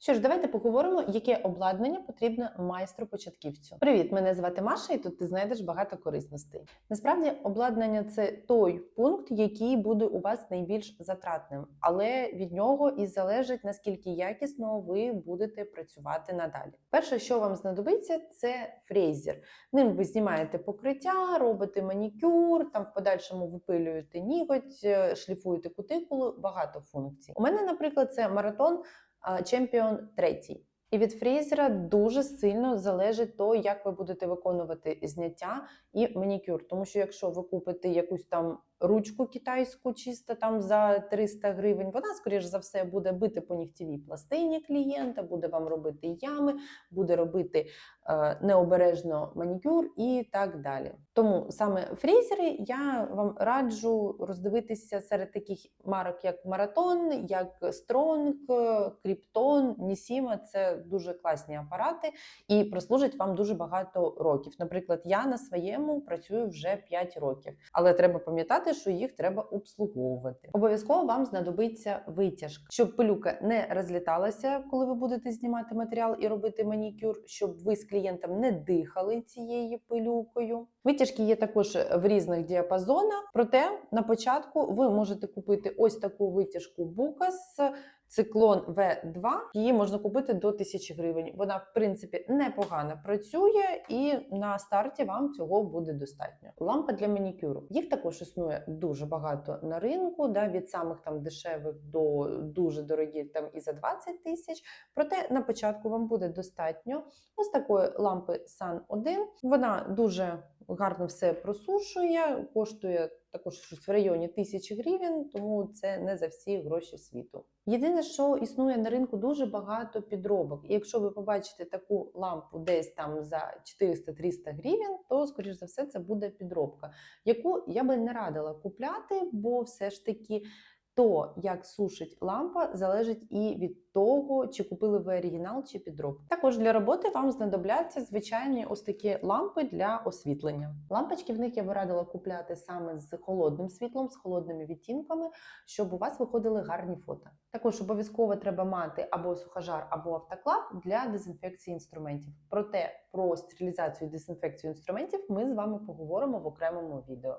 Що ж, давайте поговоримо, яке обладнання потрібно майстру початківцю. Привіт, мене звати Маша, і тут ти знайдеш багато корисностей. Насправді, обладнання це той пункт, який буде у вас найбільш затратним, але від нього і залежить наскільки якісно ви будете працювати надалі. Перше, що вам знадобиться, це фрезер. Ним ви знімаєте покриття, робите манікюр, там в подальшому випилюєте ніготь, е, шліфуєте кутикулу, багато функцій. У мене, наприклад, це маратон Чемпіон третій. І від фрізера дуже сильно залежить то, як ви будете виконувати зняття і манікюр. Тому що якщо ви купите якусь там ручку китайську, чисто там за 300 гривень, вона, скоріш за все, буде бити по нігтєвій пластині клієнта, буде вам робити ями, буде робити е, необережно манікюр і так далі. Тому саме фрезери я вам раджу роздивитися серед таких марок, як Маратон, як Стронг, Кріптон, Нісіма. Це дуже класні апарати і прослужать вам дуже багато років. Наприклад, я на своєму працюю вже 5 років, але треба пам'ятати, що їх треба обслуговувати. Обов'язково вам знадобиться витяжка, щоб пилюка не розліталася, коли ви будете знімати матеріал і робити манікюр, щоб ви з клієнтом не дихали цією пилюкою. Витяжки є також в різних діапазонах. Проте на початку ви можете купити ось таку витяжку Букас. Циклон В2 її можна купити до 1000 гривень. Вона, в принципі, непогано працює, і на старті вам цього буде достатньо. Лампа для манікюру. Їх також існує дуже багато на ринку, да, від самих там дешевих до дуже дорогі, там і за 20 тисяч. Проте на початку вам буде достатньо ось такої лампи Sun 1. Вона дуже гарно все просушує, коштує також щось в районі тисячі гривень, тому це не за всі гроші світу. Єдине, що існує на ринку дуже багато підробок. І якщо ви побачите таку лампу десь там за 400-300 гривень, то скоріш за все це буде підробка, яку я би не радила купляти, бо все ж таки. То, як сушить лампа, залежить і від того, чи купили ви оригінал чи підробку. Також для роботи вам знадобляться звичайні ось такі лампи для освітлення. Лампочки в них я би радила купляти саме з холодним світлом, з холодними відтінками, щоб у вас виходили гарні фото. Також обов'язково треба мати або сухожар, або автоклав для дезінфекції інструментів. Проте про стерилізацію і дезінфекцію інструментів ми з вами поговоримо в окремому відео.